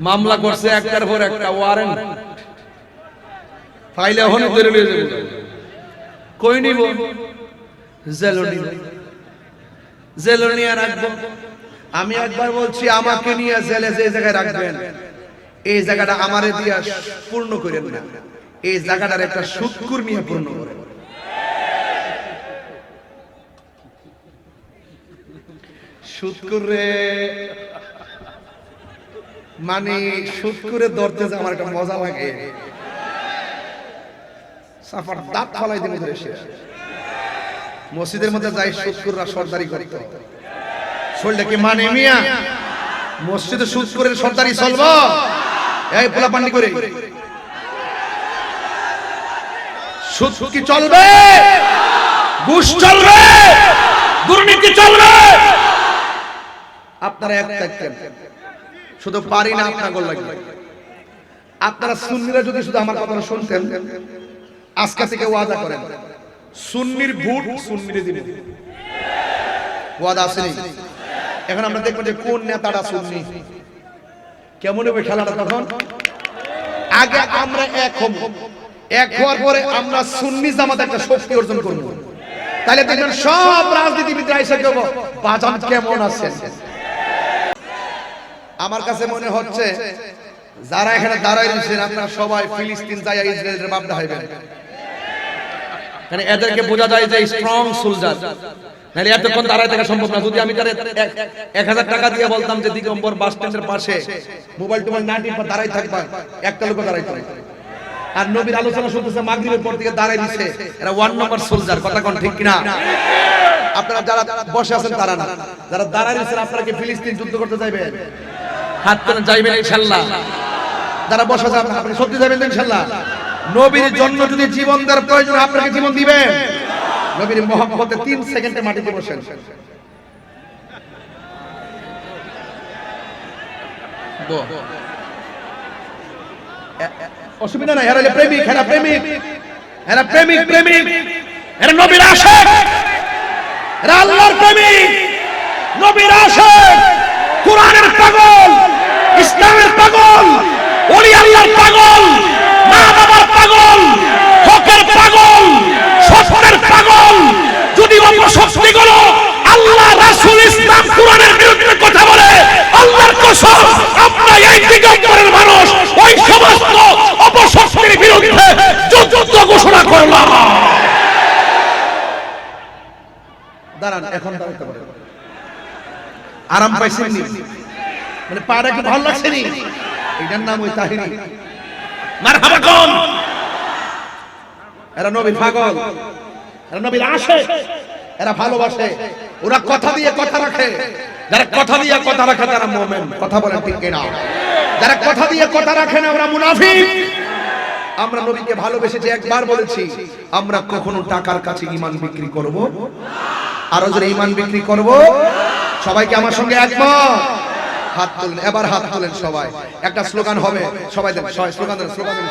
মামলা করছে একটার পর একটা ওয়ারেন্ট ফাইলে হনে ধরে লিয়ে যাবে। কই নিব? জেলো নিব জেলো নিয়ে রাখব। আমি একবার বলছি, আমাকে নিয়ে জেলে যে জায়গায় রাখবেন, এই জায়গাটা আমারে দিয়া পূর্ণ করেন না। এই জায়গাটার একটা সুৎকুর নিয়ে পূর্ণ করেন। সুৎকুর রে। মানে সুৎকুরে ধরতে যে আমার একটা মজা লাগে। সাফার দাঁত দিনে ধরে সে। মসজিদের মধ্যে যাই সর্দারি করত শরীরটা কি মানে মিয়া? মসজিদে সর্দারি চলব? এই পোলা পান্ডি করে। সুদ কি চলবে? ঘুষ চলবে? দুর্নীতি চলবে? আপনারা এক শুধু পারি না আপনার লাগবে আপনারা সুন্নিরা যদি শুধু আমার কথা শুনতেন, আজকে থেকে ওয়াদা করেন, সুন্নির ভোট সুন্নিরে দিবেন ওয়াদা আসেনি? এখন আমরা দেখব যে কোন নেতাটা সুন্নি। কেমন হবে খেলাটা তখন? আগে আমরা এক হব। এক হওয়ার পরে আমরা সুন্নি জামাত একটা শক্তি অর্জন করব। তাহলে দেখবেন সব রাজনীতিবিদরা এসে কেমন আছে আমার কাছে মনে হচ্ছে, যারা এখানে দাঁড়ায় রয়েছেন, আপনারা সবাই ফিলিস্তিন যাইয়া ইসরায়েলের বাপদা হইবেন মানে এদেরকে বোঝা যায় যে স্ট্রং সোলজার নাহলে এতক্ষণ দাঁড়ায় থাকা সম্ভব না। যদি আমি তার এক হাজার টাকা দিয়ে বলতাম যে দিগম্বর বাস স্ট্যান্ডের পাশে মোবাইল টোবাইল না টিপা দাঁড়াই থাকবা, একটা লোক দাঁড়াই থাকবে। আর নবীর আলোচনা শুনতেছে, মাগরিবের পর থেকে দাঁড়াই এরা ওয়ান নম্বর সোলজার কথা কোন ঠিক কিনা? আপনারা যারা বসে আছেন, তারা না। যারা দাঁড়াই দিচ্ছেন আপনারা কি ফিলিস্তিন যুদ্ধ করতে চাইবেন হাত তুলে যাইবেন ইনশাল্লাহ যারা বসে আছেন আপনি সত্যি যাবেন ইনশাল্লাহ নবীর জন্য যদি জীবন দেওয়ার প্রয়োজন আপনাকে জীবন দিবেন? নবীর মহব্বতে তিন সেকেন্ডে মাটিতে বসেন। অসুবিধা নাই প্রেমিক প্রেমিক। প্রেমিক প্রেমিক। নবীর এরা আল্লাহর প্রেমিক। নবীর কোরআনের পাগল। পাগল ওলি আল্লাহর পাগল মা বাবার পাগল, হকের পাগল সত্যের পাগল। যদি অপশক্তিগুলো আল্লাহ রাসূল ইসলাম কোরআনের বিরুদ্ধে কথা বলে, আল্লাহর কসম, আমরা এই দিগম্বরের মানুষ, ওই সমস্ত অপশক্তির বিরুদ্ধে যুদ্ধ ঘোষণা করলাম। দাঁড়ান, এখন দাঁড়াতে পারেন। আরাম পাইছেন নি? মানে পাড়া কি ভালো লাগছে নি? এটার নাম ওই তাহিরি। মারহাবা কোন এরা নবীর পাগল। এরা নবীর আসে এরা ভালোবাসে। ওরা কথা দিয়ে কথা রাখে। যারা কথা দিয়ে কথা রাখে তারা মোমেন। কথা বলেন ঠিক কিনা? যারা কথা দিয়ে কথা রাখে না ওরা মুনাফিক। আমরা নবীকে ভালোবেসেছি একবার বলেছি আমরা কখনো টাকার কাছে ইমান বিক্রি করব? আরও যদি ইমান বিক্রি করব? সবাইকে আমার সঙ্গে একমত। হাত তুলেন এবার হাত তুলেন সবাই। একটা স্লোগান হবে, সবাই দেন, স্লোগান দেন স্লোগান দেন।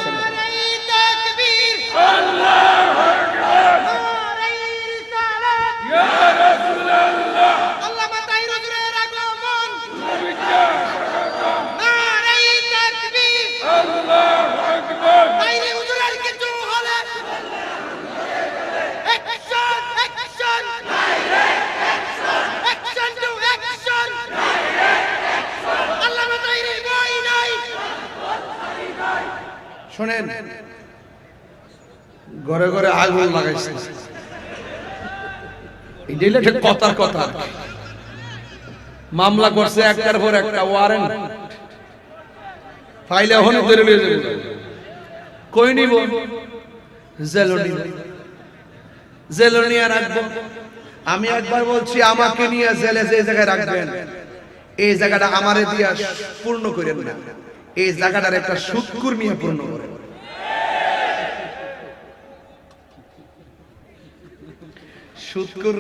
শোনেন, ঘরে ঘরে আগুন লাগাইছে। এটাই কথার কথা মামলা করছে একটার পর একটা ওয়ারেন্ট যাবে। কই নিব? জেলো নিব। রাখব। আমি একবার বলছি, আমাকে নিয়ে জেলে যে জায়গায় রাখবেন, এই জায়গাটা আমারে দিয়া পূর্ণ করেন না। এই জায়গাটার একটা সুৎকুর পূর্ণ করেন।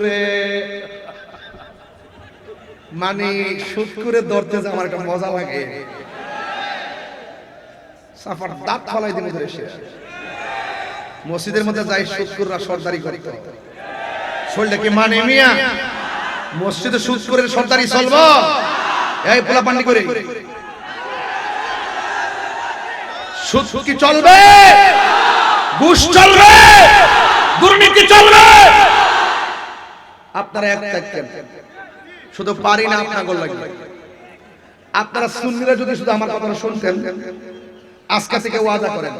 রে মানে সুৎকুরে ধরতে যে আমার একটা মজা লাগে। সাফার দাঁত ফলাই দিনে ধরে সে। মসজিদের মধ্যে যাই সুৎকুররা সর্দারি করত। শরীরটা কি মানে মিয়া? মসজিদে সুৎকুরের সর্দারি চলব? এই পোলা পান্ডি করে। সুদ কি চলবে? ঘুষ চলবে দুর্নীতি চলবে আপনারা এক থাকতেন শুধু পারি না, আপনার লাগবে আপনারা সুন্নিরা যদি শুধু আমার কথা শুনতেন, আজকে থেকে ওয়াদা করেন,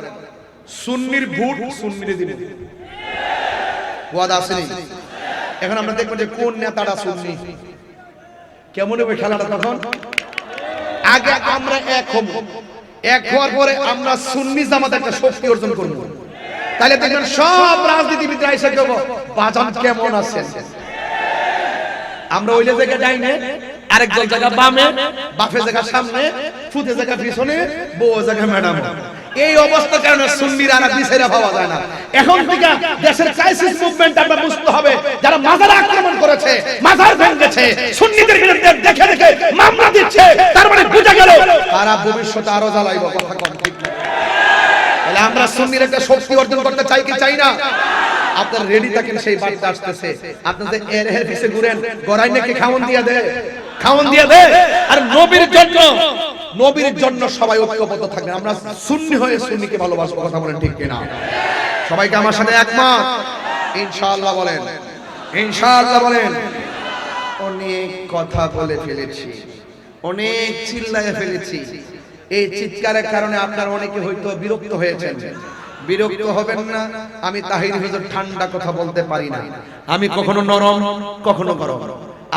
সুন্নির ভোট সুন্নিরে দিবেন ওয়াদা আসেনি এখন আমরা দেখব যে কোন নেতাটা সুন্নি। কেমন হবে খেলাটা তখন? আগে আমরা এক হব। এক হওয়ার পরে আমরা সুন্নি জামাত একটা শক্তি অর্জন করব। তাহলে দেখবেন সব রাজনীতিবিদরা এসে কেমন আছেন? আমরা ওই জায়গায় ডাইনে আরেকজন জায়গা বামে বাফে জায়গা সামনে, ফুতে জায়গা পিছনে বউ জায়গা ম্যাডাম। এই অবস্থা কারণে সুন্নিরা আর পিছেরা পাওয়া যায় না? এখন থেকে দেশের ক্রাইসিস মুভমেন্ট আমরা বুঝতে হবে, যারা মাজার আক্রমণ করেছে, মাজার ভেঙেছে, সুন্নিদের বিরুদ্ধে দেখে দেখে মামলা দিচ্ছে, তার মানে বুঝা গেল তারা ভবিষ্যতে আরও জ্বালাইব, কথা কম ঠিক না। তাহলে আমরা সুন্নির একটা শক্তি অর্জন করতে চাই কি চাই না? আপনার রেডি থাকেন সেই বার্তা আসতেছে। আপনাদের এর এর পিছে ঘুরেন, গড়াই নাকি খাওন দিয়া দে। খাওন দিয়া দে। আর নবীর জন্য নবীর জন্য সবাই ঐক্যবদ্ধ থাকবেন আমরা সুন্নি হয়ে সুন্নিকে ভালোবাসবো, কথা বলেন ঠিক কিনা? সবাইকে আমার সাথে একমত? ইনশাআল্লাহ বলেন। ইনশাআল্লাহ বলেন। অনেক কথা বলে ফেলেছি। অনেক চিল্লায় ফেলেছি। এই চিৎকারের কারণে আপনার অনেকে হয়তো বিরক্ত হয়েছেন। বিরক্ত হবেন না। আমি তাহির হুজুর ঠান্ডা কথা বলতে পারি না। আমি কখনো নরম কখনো গরম।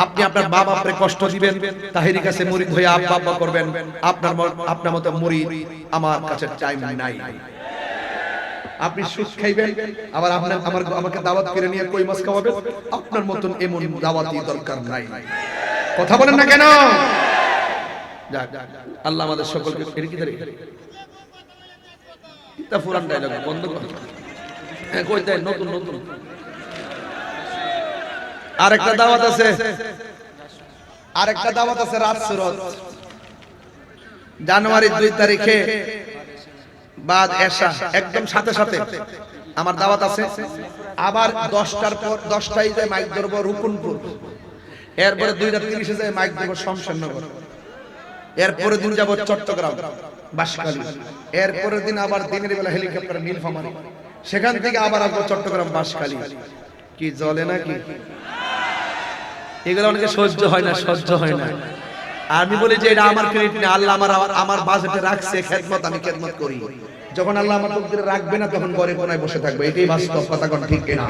আপনি আপনার বাবা আপনি কষ্ট দিবেন তাহিরি কাছে মুরিদ হয়ে আব্বা আব্বা করবেন। আপনার আপনার মতো মুরিদ আমার কাছে টাইম নাই। আপনি সুদ খাইবেন আবার আপনার আমার আমাকে দাওয়াত করে নিয়ে কই মাছ খাওয়াবেন? আপনার মতন এমন দাওয়াতি দরকার নাই। কথা বলেন না কেন? যাক, আল্লাহ আমাদের সকলকে তা পুরান ডায়লগ বন্ধ কর। হ্যাঁ কই নতুন নতুন। আরেকটা দাওয়াত আছে। আরেকটা দাওয়াত আছে রাত সুরত। জানুয়ারি দুই তারিখে বাদ এসা একদম সাথে সাথে আমার দাওয়াত আছে। আবার দশটার পর দশটায় যায় মাইক ধরবো রুকুনপুর। এরপরে দুইটা তিরিশে যায় মাইক দেবো শমশেরনগর। এরপরে দিন যাব চট্টগ্রাম বাসকালী এরপরের দিন আবার দিনের বেলা হেলিকপ্টার নীলফামারী। সেখান থেকে আবার আসব চট্টগ্রাম বাসকালী কি জলে নাকি? এগুলো অনেকে সহ্য হয় না, সহ্য হয় না। আমি বলি যে এটা আমার ক্রেডিট না আল্লাহ আমার আমার বাজেটে রাখছে, খেদমত, আমি খেদমত করি। যখন আল্লাহ আমার তকদিরে রাখবে না, তখন ঘরে কোনায় বসে থাকবে। এটাই বাস্তব, কথা কোন ঠিক কিনা?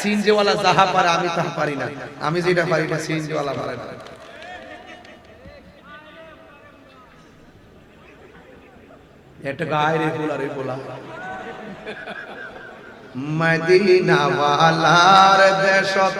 সিনজেওয়ালা যাহা পারে, আমি তাহা পারি না। আমি যেটা পারি এটা সিনজেওয়ালা পারে না। একটা গায়ে রে ফুলা রে ফুলা মদিনা ওয়ালার দেশত